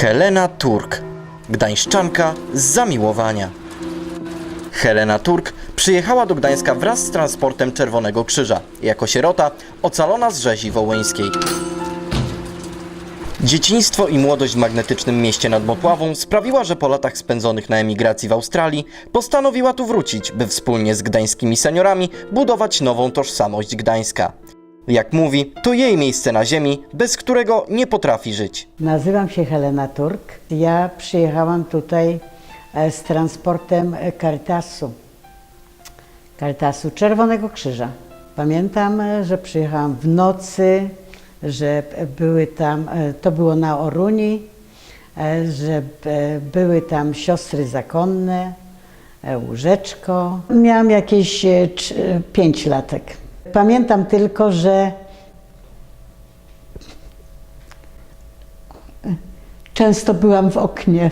Helena Turk, gdańszczanka z zamiłowania. Helena Turk przyjechała do Gdańska wraz z transportem Czerwonego Krzyża. Jako sierota ocalona z rzezi wołyńskiej. Dzieciństwo i młodość w magnetycznym mieście nad Motławą sprawiła, że po latach spędzonych na emigracji w Australii postanowiła tu wrócić, by wspólnie z gdańskimi seniorami budować nową tożsamość Gdańska. Jak mówi, to jej miejsce na ziemi, bez którego nie potrafi żyć. Nazywam się Helena Turk. Ja przyjechałam tutaj e, z transportem e, Caritasu. Caritasu Czerwonego Krzyża. Pamiętam, e, że przyjechałam w nocy, że były tam, to było na Oruni, że były tam siostry zakonne, łóżeczko. Miałam jakieś pięć latek. Pamiętam tylko, że Często byłam w oknie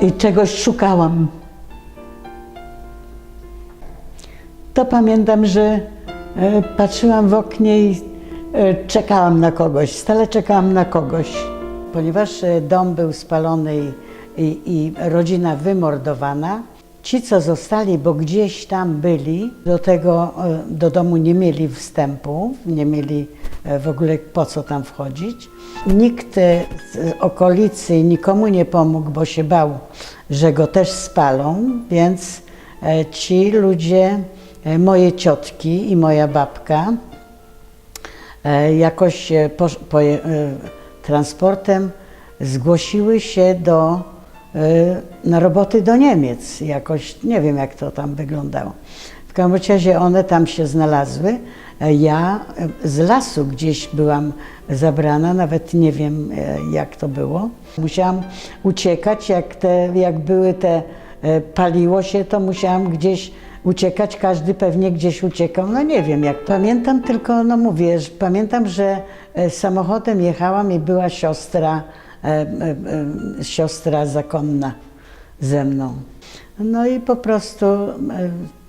i czegoś szukałam. To pamiętam, że e, patrzyłam w oknie i e, czekałam na kogoś, stale czekałam na kogoś. Ponieważ e, dom był spalony i, i, i rodzina wymordowana, ci, co zostali, bo gdzieś tam byli, do tego, e, do domu nie mieli wstępu, nie mieli e, w ogóle po co tam wchodzić. Nikt e, z okolicy nikomu nie pomógł, bo się bał, że go też spalą, więc ci ludzie, moje ciotki i moja babka, jakoś poje- e, transportem zgłosiły się do, na roboty do Niemiec. Jakoś nie wiem, jak to tam wyglądało. W każdym razie one tam się znalazły. Ja e, z lasu gdzieś byłam zabrana, nawet nie wiem, e, jak to było. Musiałam uciekać, jak, te, jak były te, paliło się, to musiałam gdzieś uciekać, każdy pewnie gdzieś uciekał, no nie wiem jak. Pamiętam tylko, no mówię, pamiętam, że samochodem jechałam i była siostra, siostra zakonna ze mną. No i po prostu e,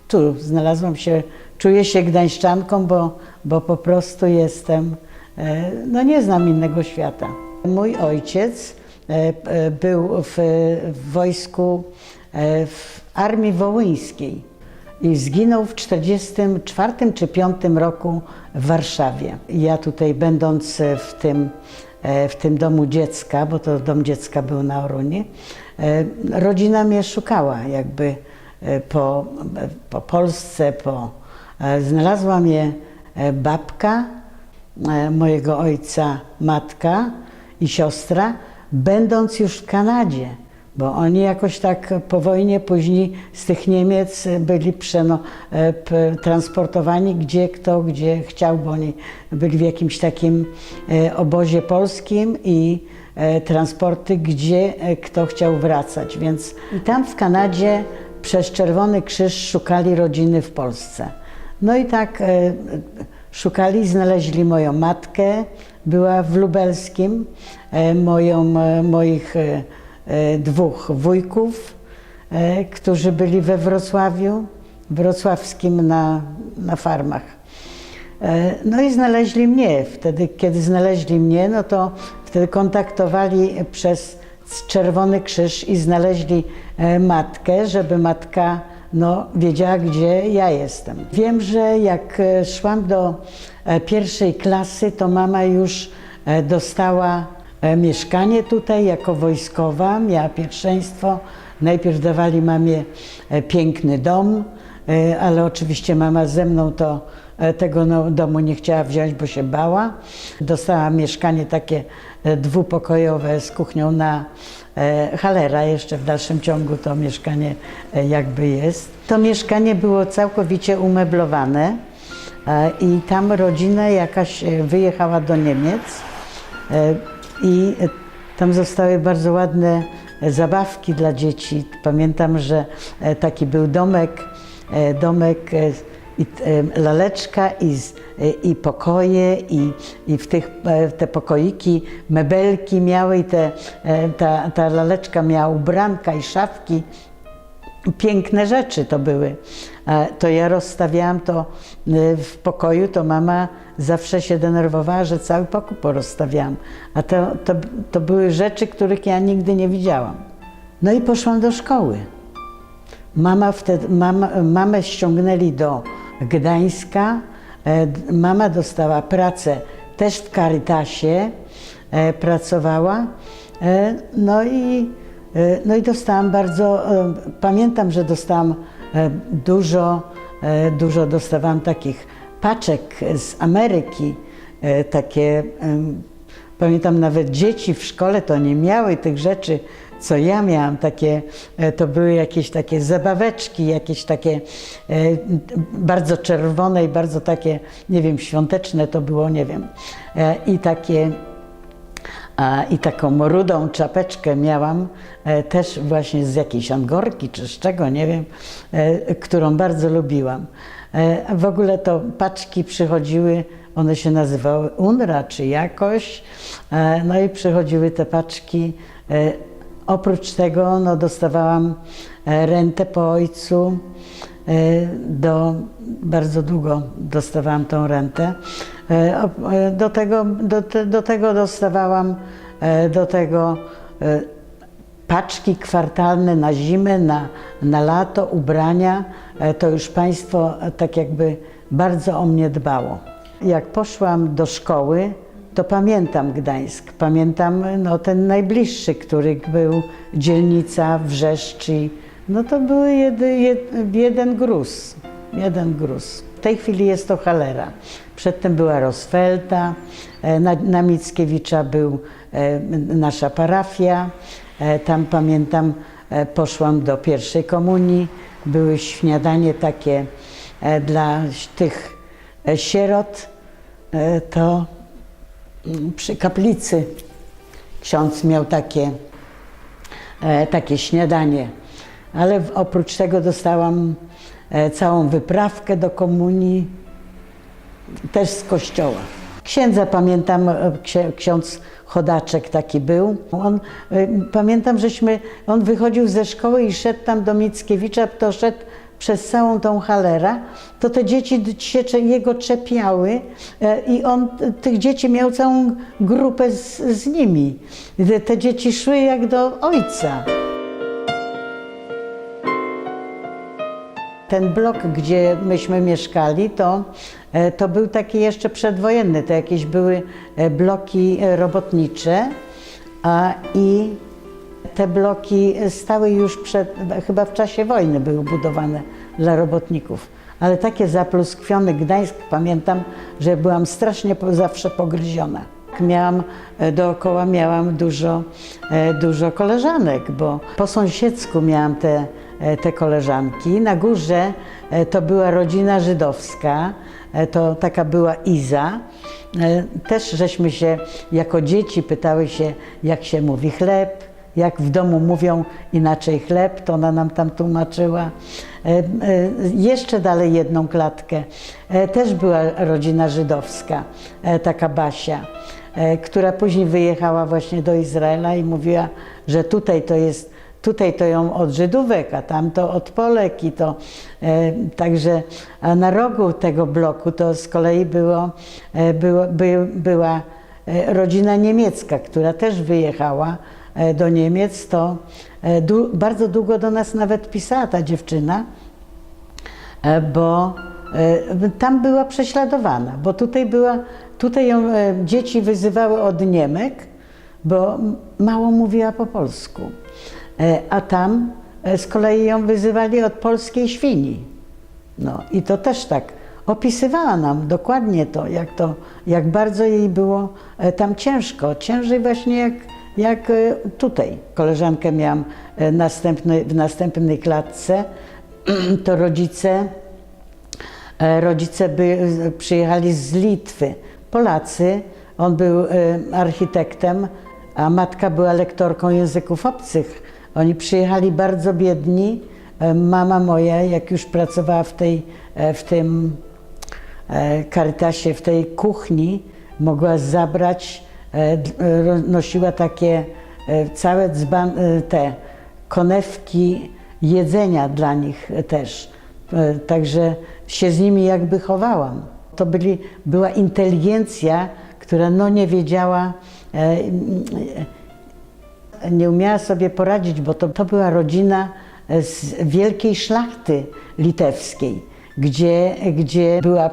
tu znalazłam się, czuję się gdańszczanką, bo, bo po prostu jestem, e, no nie znam innego świata. Mój ojciec e, e, był w, wojsku, e, w Armii Wołyńskiej i zginął w 1944 czy 5 roku w Warszawie. Ja tutaj będąc w tym, e, w tym domu dziecka, bo to dom dziecka był na Orunie, e, rodzina mnie szukała jakby e, po, po Polsce, po, e, znalazła mnie e, babka e, mojego ojca, matka i siostra, będąc już w Kanadzie, bo oni jakoś tak po wojnie później z tych Niemiec byli przeno, e, transportowani gdzie kto, gdzie chciał, bo oni byli w jakimś takim e, obozie polskim i e, transporty, gdzie kto chciał wracać. Więc i tam w Kanadzie przez Czerwony Krzyż szukali rodziny w Polsce. No i tak szukali, znaleźli moją matkę, była w Lubelskim, moją, moich dwóch wujków, e, którzy byli we Wrocławiu, wrocławskim na, na farmach. E, No i znaleźli mnie. Wtedy, kiedy znaleźli mnie, no to wtedy kontaktowali przez Czerwony Krzyż i znaleźli e, matkę, żeby matka no, wiedziała, gdzie ja jestem. Wiem, że jak e, szłam do e, pierwszej klasy, to mama już e, dostała e, mieszkanie tutaj jako wojskowa, miała pierwszeństwo. Najpierw dawali mamie e, piękny dom, e, ale oczywiście mama ze mną to e, tego no, domu nie chciała wziąć, bo się bała. Dostała mieszkanie takie e, dwupokojowe z kuchnią na e, Halera. Jeszcze w dalszym ciągu to mieszkanie e, jakby jest. To mieszkanie było całkowicie umeblowane e, i tam rodzina jakaś e, wyjechała do Niemiec. I e, tam zostały bardzo ładne e, zabawki dla dzieci. Pamiętam, że e, taki był domek, domek i laleczka i, i pokoje i, i w tych te pokoiki mebelki miały i te, ta, ta laleczka miała ubranka i szafki. Piękne rzeczy to były. E, To ja rozstawiałam to y, w pokoju, to mama zawsze się denerwowała, że cały pokój porozstawiałam. A to, to, to były rzeczy, których ja nigdy nie widziałam. No i poszłam do szkoły. Mama wtedy, mama, mamę ściągnęli do Gdańska. E, Mama dostała pracę też w Caritasie, e, pracowała. E, No i, e, no i dostałam bardzo, e, pamiętam, że dostałam e, dużo, e, dużo dostawałam takich paczek z Ameryki, e, takie, pamiętam nawet dzieci w szkole to nie miały tych rzeczy, co ja miałam, takie, e, to były jakieś takie zabaweczki, jakieś takie e, bardzo czerwone i bardzo takie, nie wiem, świąteczne to było, nie wiem. E, I takie, a, I taką rudą czapeczkę miałam, e, też właśnie z jakiejś angorki czy z czego, nie wiem, e, którą bardzo lubiłam. E, w ogóle to paczki przychodziły, one się nazywały UNRA czy jakoś, e, no i przychodziły te paczki. E, oprócz tego no, dostawałam e, rentę po ojcu. E, Do, bardzo długo dostawałam tą rentę. E, e, Do tego, do, do tego dostawałam e, do tego paczki kwartalne na zimę, na, na lato, ubrania. To już państwo tak jakby bardzo o mnie dbało. Jak poszłam do szkoły, to pamiętam Gdańsk. Pamiętam no, ten najbliższy, który był dzielnica Wrzeszczy. No to był jedy, jed, jeden gruz. Jeden gruz. W tej chwili jest to Halera. Przedtem była Rosfelta, e, na, na Mickiewicza był e, nasza parafia. E, Tam pamiętam, poszłam do pierwszej komunii. Były śniadanie takie dla tych sierot. To mm, przy kaplicy ksiądz miał takie, takie śniadanie. Ale oprócz tego dostałam całą wyprawkę do komunii, też z kościoła. Księdza pamiętam, e, ksiądz Chodaczek taki był. On, e, pamiętam, żeśmy, on wychodził ze szkoły i szedł tam do Mickiewicza, to szedł przez całą tą halerę, to te dzieci się jego czepiały e, i on tych dzieci miał całą grupę z, z nimi. Te dzieci szły jak do ojca. Ten blok, gdzie myśmy mieszkali, to, e, to był taki jeszcze przedwojenny. To jakieś były e, bloki e, robotnicze a, i te bloki stały już przed, chyba w czasie wojny były budowane dla robotników. Ale takie zapluskwiony Gdańsk, pamiętam, że byłam strasznie zawsze pogryziona. Miałam, dookoła miałam dużo, dużo koleżanek, bo po sąsiedzku miałam te, te koleżanki. Na górze e, to była rodzina żydowska, e, to taka była Iza. E, Też żeśmy się jako dzieci pytały się, jak się mówi chleb, jak w domu mówią inaczej chleb, to ona nam tam tłumaczyła. E, e, Jeszcze dalej jedną klatkę. E, Też była rodzina żydowska, e, taka Basia, e, która później wyjechała właśnie do Izraela i mówiła, że tutaj to jest Tutaj to ją od Żydówek, a tam to od Polek i to e, także na rogu tego bloku to z kolei było, e, było, by, była e, rodzina niemiecka, która też wyjechała e, do Niemiec, to e, du, bardzo długo do nas nawet pisała ta dziewczyna, bo tam była prześladowana, bo tutaj była, tutaj ją dzieci wyzywały od Niemek, bo mało mówiła po polsku, a tam e, z kolei ją wyzywali od polskiej świni. No i to też tak opisywała nam dokładnie to, jak, to, jak bardzo jej było e, tam ciężko. Ciężej właśnie jak, jak e, tutaj. Koleżankę miałam e, następny, w następnej klatce, to rodzice, e, rodzice by, przyjechali z Litwy. Polacy, on był e, architektem, a matka była lektorką języków obcych. Oni przyjechali bardzo biedni. E, Mama moja, jak już pracowała w, tej, e, w tym e, Caritasie, w tej kuchni, mogła zabrać, e, e, nosiła takie e, całe dzban, e, te konewki jedzenia dla nich też. E, Także się z nimi jakby chowałam. To byli, była inteligencja, która no nie wiedziała, e, nie umiała sobie poradzić, bo to, to była rodzina z wielkiej szlachty litewskiej, gdzie, gdzie była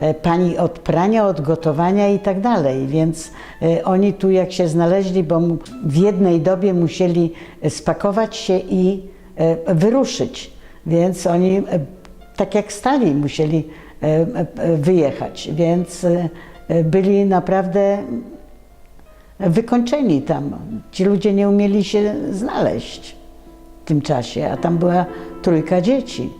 e, pani od prania, od gotowania i tak dalej. Więc e, oni tu jak się znaleźli, bo w jednej dobie musieli spakować się i e, wyruszyć. Więc oni e, tak jak stali musieli e, e, wyjechać. Więc e, e, byli naprawdę wykończeni tam. Ci ludzie nie umieli się znaleźć w tym czasie, a tam była trójka dzieci.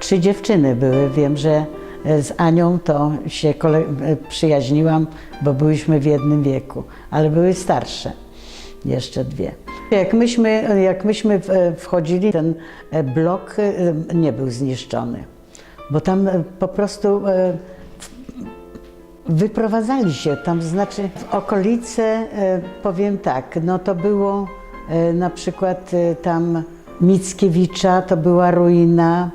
Trzy dziewczyny były. Wiem, że e, z Anią to się e, przyjaźniłam, bo byłyśmy w jednym wieku, ale były starsze. Jeszcze dwie. Jak myśmy, jak myśmy e, wchodzili, ten blok nie był zniszczony, bo tam po prostu wyprowadzali się tam, znaczy w okolice, e, powiem tak, no to było e, na przykład e, tam Mickiewicza, to była ruina,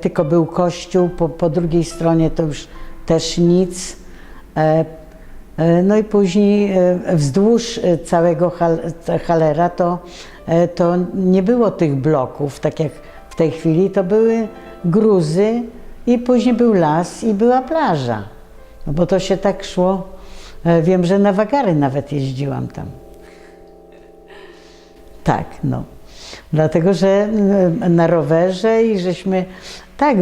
tylko był kościół, po, po drugiej stronie to już też nic. No i później wzdłuż całego hal, halera to, to nie było tych bloków, tak jak w tej chwili, to były gruzy i później był las i była plaża. No bo to się tak szło. E, Wiem, że na wagary nawet jeździłam tam. Tak, no. Dlatego, że mm, na rowerze i żeśmy. Tak,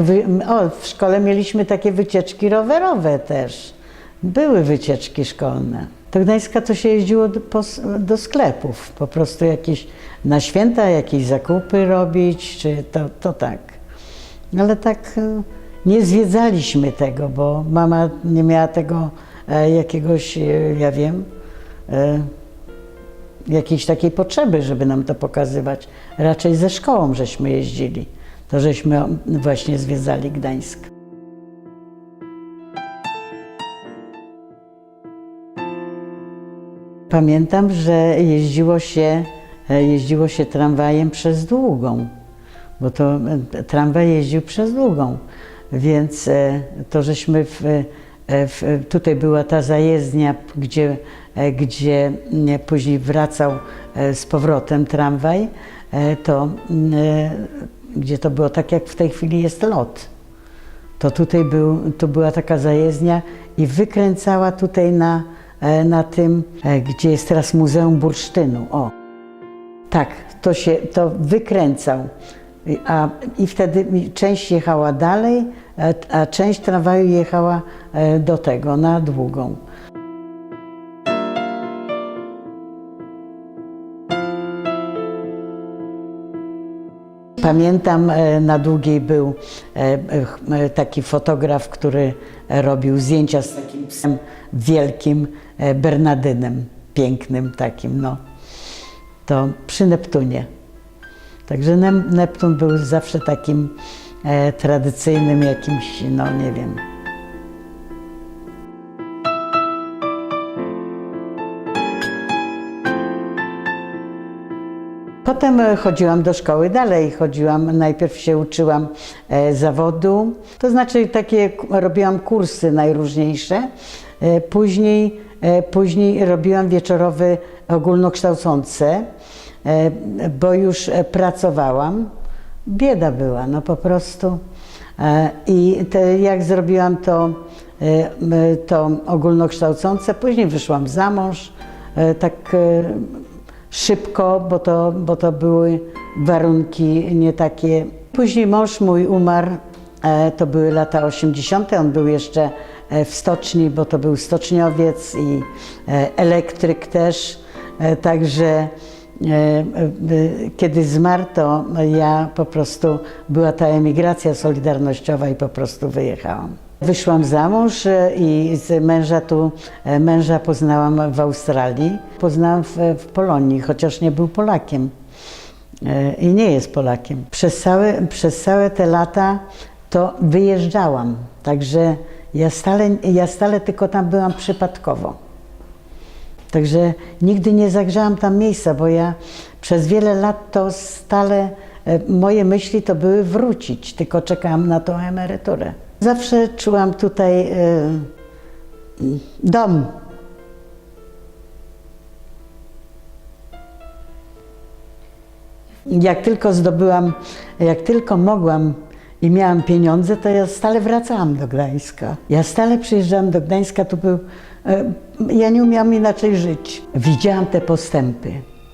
o, w szkole mieliśmy takie wycieczki rowerowe też. Były wycieczki szkolne. Do Gdańska to się jeździło do, do sklepów, po prostu jakieś na święta jakieś zakupy robić, czy to, to tak. Ale tak e, nie zwiedzaliśmy tego, bo mama nie miała tego e, jakiegoś, e, ja wiem, e, jakiejś takiej potrzeby, żeby nam to pokazywać. Raczej ze szkołą żeśmy jeździli. To żeśmy właśnie zwiedzali Gdańsk. Pamiętam, że jeździło się, jeździło się tramwajem przez Długą, bo to tramwaj jeździł przez Długą, więc e, to żeśmy w, e, w, tutaj była ta zajezdnia, gdzie, e, gdzie później wracał z powrotem tramwaj, to mm, gdzie to było tak jak w tej chwili jest lot to tutaj był, to była taka zajezdnia i wykręcała tutaj na, na tym, gdzie jest teraz Muzeum Bursztynu. O, tak, to się to wykręcał. A, I wtedy część jechała dalej, a, a część tramwaju jechała e, do tego, na długą. Pamiętam, e, na długiej był e, e, e, taki fotograf, który e, robił zdjęcia z takim psem wielkim, e, Bernadynem, pięknym takim, no. To przy Neptunie. Także Neptun był zawsze takim e, tradycyjnym jakimś, no nie wiem, Potem e, chodziłam do szkoły dalej, chodziłam, najpierw się uczyłam e, zawodu, to znaczy takie robiłam kursy najróżniejsze, e, później, e, później robiłam wieczorowe ogólnokształcące, e, bo już e, pracowałam. Bieda była, no po prostu. E, I te, jak zrobiłam to, e, to ogólnokształcące, później wyszłam za mąż, e, tak szybko, bo to, bo to były warunki nie takie. Później mąż mój umarł, to były lata 80., on był jeszcze w stoczni, bo to był stoczniowiec i elektryk też, także kiedy zmarł, to ja po prostu, była ta emigracja solidarnościowa i po prostu wyjechałam. Wyszłam za mąż e, i z męża tu, e, męża poznałam w Australii, poznałam w, w Polonii, chociaż nie był Polakiem e, i nie jest Polakiem. Przez całe, przez całe te lata to wyjeżdżałam, także ja stale, ja stale tylko tam byłam przypadkowo. Także nigdy nie zagrzałam tam miejsca, bo ja przez wiele lat to stale e, moje myśli to były wrócić, tylko czekałam na tą emeryturę. Zawsze czułam tutaj e, dom. Jak tylko zdobyłam, jak tylko mogłam i miałam pieniądze, to ja stale wracałam do Gdańska. Ja stale przyjeżdżałam do Gdańska, to był, ja nie umiałam inaczej żyć. Widziałam te postępy.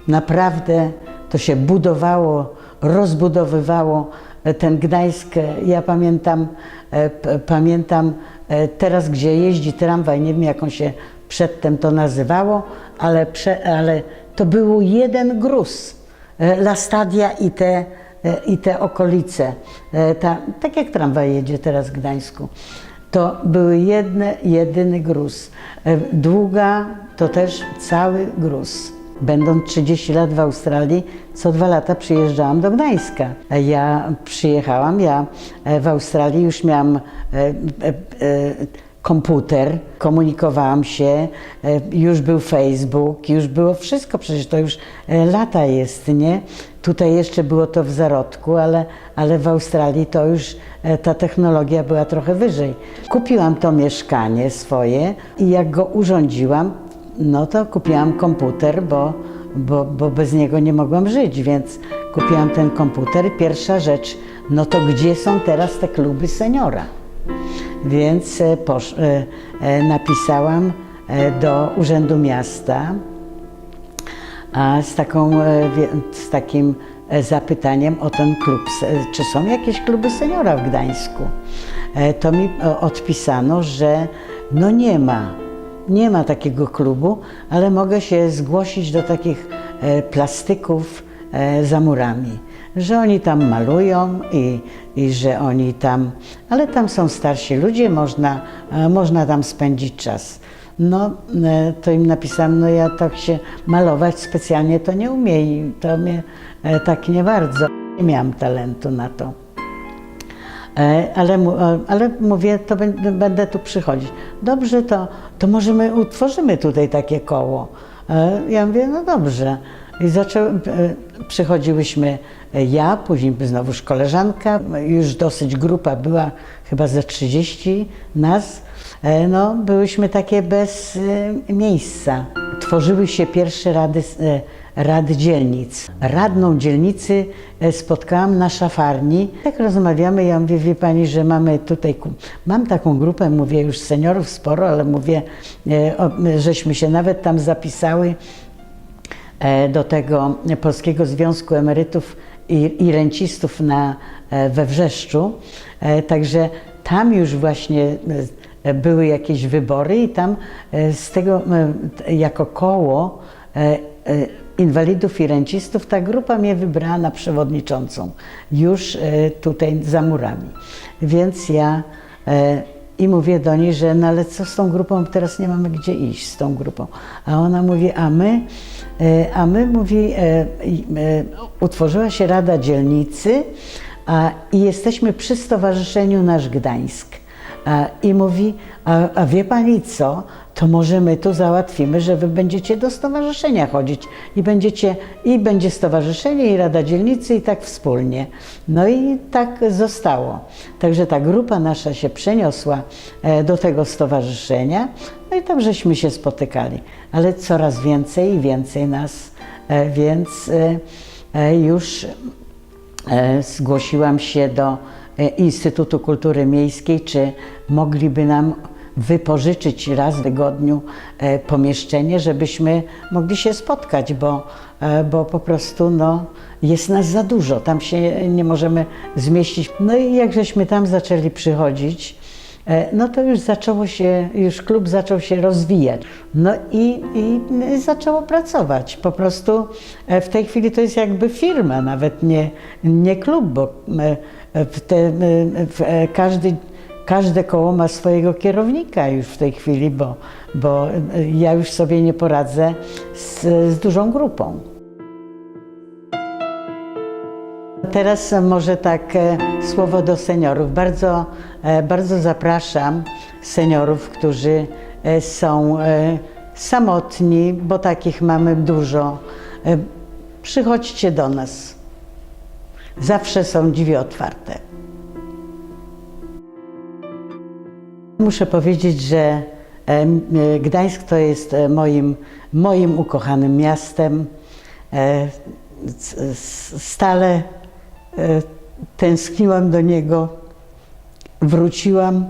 Naprawdę to się budowało, rozbudowywało e, ten Gdańsk. e, Ja pamiętam, e, pamiętam e, teraz, gdzie jeździ tramwaj, nie wiem jak on się przedtem to nazywało, ale, ale to był jeden gruz. E, La Stadia i te, e, i te okolice, e, ta, tak jak tramwaj jedzie teraz w Gdańsku, to były jedne, jedyny gruz. E, Długa to też cały gruz. Będąc 30 lat w Australii, co dwa lata przyjeżdżałam do Gdańska. E, Ja przyjechałam, ja e, w Australii już miałam komputer, komunikowałam się, e, już był Facebook, już było wszystko, przecież to już e, lata jest, nie? Tutaj jeszcze było to w zarodku, ale, ale w Australii to już e, ta technologia była trochę wyżej. Kupiłam to mieszkanie swoje i jak go urządziłam, no to kupiłam komputer, bo, bo, bo bez niego nie mogłam żyć, więc kupiłam ten komputer. Pierwsza rzecz, no to gdzie są teraz te kluby seniora? Więc e, e, e, napisałam do Urzędu Miasta z, taką, z takim zapytaniem o ten klub, czy są jakieś kluby seniora w Gdańsku. To mi odpisano, że no nie ma, nie ma takiego klubu, ale mogę się zgłosić do takich plastyków za murami, że oni tam malują i, i że oni tam, ale tam są starsi ludzie, można, e, można tam spędzić czas. No, e, to im napisałam, no ja tak się malować specjalnie to nie umiem i to mnie e, tak nie bardzo. Nie miałam talentu na to. E, Ale, e, ale mówię, to będę, tu przychodzić. Dobrze, to, to może my utworzymy tutaj takie koło. E, Ja mówię, no dobrze. I zaczęły, e, przychodziłyśmy ja, później znowuż koleżanka, już dosyć grupa była, chyba ze 30 nas. E, No, byłyśmy takie bez e, miejsca. Tworzyły się pierwsze rady, e, rady dzielnic. Radną dzielnicy spotkałam na szafarni. Tak rozmawiamy, ja mówię, wie pani, że mamy tutaj, mam taką grupę, mówię już seniorów sporo, ale mówię, żeśmy się nawet tam zapisały do tego Polskiego Związku Emerytów i, i Rencistów na, e, we Wrzeszczu. E, Także tam już właśnie e, były jakieś wybory i tam e, z tego e, jako koło e, e, inwalidów i rencistów ta grupa mnie wybrała na przewodniczącą już e, tutaj za murami. Więc ja e, i mówię do niej, że no ale co z tą grupą, teraz nie mamy gdzie iść z tą grupą. A ona mówi, a my, e, a my mówi, e, e, utworzyła się Rada Dzielnicy a, i jesteśmy przy Stowarzyszeniu Nasz Gdańsk. I mówi, a, a wie pani co, to może my tu załatwimy, że wy będziecie do stowarzyszenia chodzić i będziecie, i będzie stowarzyszenie i Rada Dzielnicy i tak wspólnie. No i tak zostało. Także ta grupa nasza się przeniosła e, do tego stowarzyszenia, no i tam żeśmy się spotykali. Ale coraz więcej i więcej nas, e, więc e, już zgłosiłam się do Instytutu Kultury Miejskiej, czy mogliby nam wypożyczyć raz w tygodniu e, pomieszczenie, żebyśmy mogli się spotkać, bo, e, bo po prostu no, jest nas za dużo, tam się nie możemy zmieścić. No i jak żeśmy tam zaczęli przychodzić, E, no to już zaczęło się, już klub zaczął się rozwijać. No i, i zaczęło pracować. Po prostu w tej chwili to jest jakby firma, nawet nie, nie klub, bo w te, w, każdy, każde koło ma swojego kierownika już w tej chwili, bo, bo e, ja już sobie nie poradzę z, z dużą grupą. Teraz może tak e, słowo do seniorów. Bardzo, e, bardzo zapraszam seniorów, którzy są samotni, bo takich mamy dużo. Przychodźcie do nas. Zawsze są drzwi otwarte. Muszę powiedzieć, że e, Gdańsk to jest e, moim, moim ukochanym miastem. E, Stale tęskniłam do niego, wróciłam.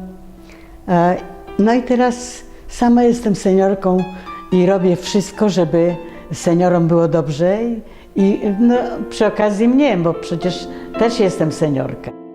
No i teraz sama jestem seniorką i robię wszystko, żeby seniorom było dobrze i, i no, przy okazji mnie, bo przecież też jestem seniorka.